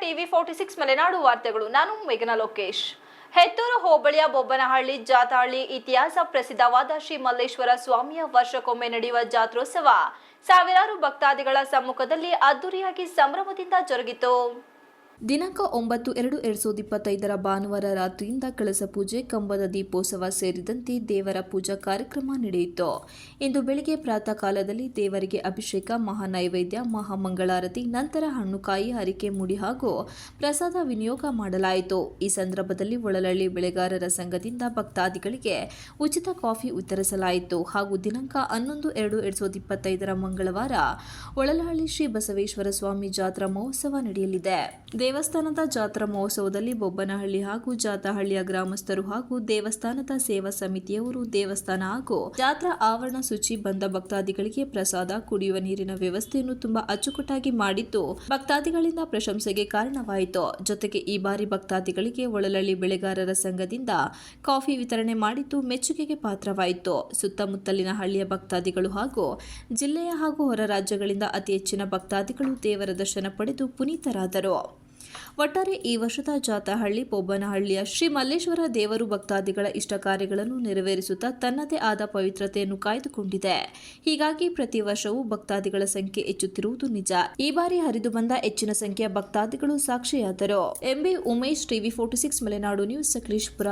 TV forty six Malenadu ವಾರ್ತೆಗಳು. ನಾನು ಮೇಘನ ಲೋಕೇಶ್. ಹೆತ್ತೂರು ಹೋಬಳಿಯ ಬೊಬ್ಬನಹಳ್ಳಿ ಜಾತಹಳ್ಳಿ ಇತಿಹಾಸ ಪ್ರಸಿದ್ಧವಾದ ಶ್ರೀ ಮಲ್ಲೇಶ್ವರ ಸ್ವಾಮಿಯ ವರ್ಷಕ್ಕೊಮ್ಮೆ ನಡೆಯುವ ಜಾತ್ರೋತ್ಸವ. ಸಾವಿರಾರು ಭಕ್ತಾದಿಗಳ ಸಮ್ಮುಖದಲ್ಲಿ ಅದ್ದೂರಿಯಾಗಿ ಸಂಭ್ರಮದಿಂದ ಜರುಗಿತು. ದಿನಾಂಕ ಒಂಬತ್ತು ಎರಡು ಎರಡ್ ಸಾವಿರದ ಇಪ್ಪತ್ತೈದರ ಭಾನುವಾರ ರಾತ್ರಿಯಿಂದ ಕಳಸ ಪೂಜೆ, ಕಂಬದ ದೀಪೋತ್ಸವ ಸೇರಿದಂತೆ ದೇವರ ಪೂಜಾ ಕಾರ್ಯಕ್ರಮ ನಡೆಯಿತು. ಇಂದು ಬೆಳಿಗ್ಗೆ ಪ್ರಾತಃ ಕಾಲದಲ್ಲಿ ದೇವರಿಗೆ ಅಭಿಷೇಕ, ಮಹಾನೈವೇದ್ಯ, ಮಹಾಮಂಗಳಾರತಿ, ನಂತರ ಹಣ್ಣುಕಾಯಿ ಹರಿಕೆ ಮುಡಿ ಹಾಗೂ ಪ್ರಸಾದ ವಿನಿಯೋಗ ಮಾಡಲಾಯಿತು. ಈ ಸಂದರ್ಭದಲ್ಲಿ ಒಳಲಳ್ಳಿ ಬೆಳೆಗಾರರ ಸಂಘದಿಂದ ಭಕ್ತಾದಿಗಳಿಗೆ ಉಚಿತ ಕಾಫಿ ವಿತರಿಸಲಾಯಿತು. ಹಾಗೂ ದಿನಾಂಕ ಹನ್ನೊಂದು ಎರಡು ಎರಡು ಸಾವಿರದ ಇಪ್ಪತ್ತೈದರ ಮಂಗಳವಾರ ಒಳಲಹಳ್ಳಿ ಶ್ರೀ ಬಸವೇಶ್ವರ ಸ್ವಾಮಿ ಜಾತ್ರಾ ಮಹೋತ್ಸವ ನಡೆಯಲಿದೆ. ದೇವಸ್ಥಾನದ ಜಾತ್ರಾ ಮಹೋತ್ಸವದಲ್ಲಿ ಬೊಬ್ಬನಹಳ್ಳಿ ಹಾಗೂ ಜಾತಹಳ್ಳಿಯ ಗ್ರಾಮಸ್ಥರು ಹಾಗೂ ದೇವಸ್ಥಾನದ ಸೇವಾ ಸಮಿತಿಯವರು ದೇವಸ್ಥಾನ ಹಾಗೂ ಜಾತ್ರಾ ಆವರಣ ಶುಚಿ ಬಂದ ಭಕ್ತಾದಿಗಳಿಗೆ ಪ್ರಸಾದ ಕುಡಿಯುವ ನೀರಿನ ವ್ಯವಸ್ಥೆಯನ್ನು ತುಂಬಾ ಅಚ್ಚುಕಟ್ಟಾಗಿ ಮಾಡಿದ್ದು ಭಕ್ತಾದಿಗಳಿಂದ ಪ್ರಶಂಸೆಗೆ ಕಾರಣವಾಯಿತು. ಜೊತೆಗೆ ಈ ಬಾರಿ ಭಕ್ತಾದಿಗಳಿಗೆ ಒಳಲಳ್ಳಿ ಬೆಳೆಗಾರರ ಸಂಘದಿಂದ ಕಾಫಿ ವಿತರಣೆ ಮಾಡಿದ್ದು ಮೆಚ್ಚುಗೆಗೆ ಪಾತ್ರವಾಯಿತು. ಸುತ್ತಮುತ್ತಲಿನ ಹಳ್ಳಿಯ ಭಕ್ತಾದಿಗಳು ಹಾಗೂ ಜಿಲ್ಲೆಯ ಹಾಗೂ ಹೊರ ರಾಜ್ಯಗಳಿಂದ ಅತಿ ಹೆಚ್ಚಿನ ಭಕ್ತಾದಿಗಳು ದೇವರ ದರ್ಶನ ಪಡೆದು ಪುನೀತರಾದರು. ಒಟ್ಟಾರೆ ಈ ವರ್ಷದ ಜಾತಹಳ್ಳಿ ಪೊಬ್ಬನಹಳ್ಳಿಯ ಶ್ರೀ ಮಲ್ಲೇಶ್ವರ ದೇವರು ಭಕ್ತಾದಿಗಳ ಇಷ್ಟ ಕಾರ್ಯಗಳನ್ನು ನೆರವೇರಿಸುತ್ತಾ ತನ್ನದೇ ಆದ ಪವಿತ್ರತೆಯನ್ನು ಕಾಯ್ದುಕೊಂಡಿದೆ. ಹೀಗಾಗಿ ಪ್ರತಿ ವರ್ಷವೂ ಭಕ್ತಾದಿಗಳ ಸಂಖ್ಯೆ ಹೆಚ್ಚುತ್ತಿರುವುದು ನಿಜ. ಈ ಬಾರಿ ಹರಿದು ಬಂದ ಹೆಚ್ಚಿನ ಸಂಖ್ಯೆಯ ಭಕ್ತಾದಿಗಳು ಸಾಕ್ಷಿಯಾದರು. MB Umesh, TV forty six, Malenadu news, Sakleshpur.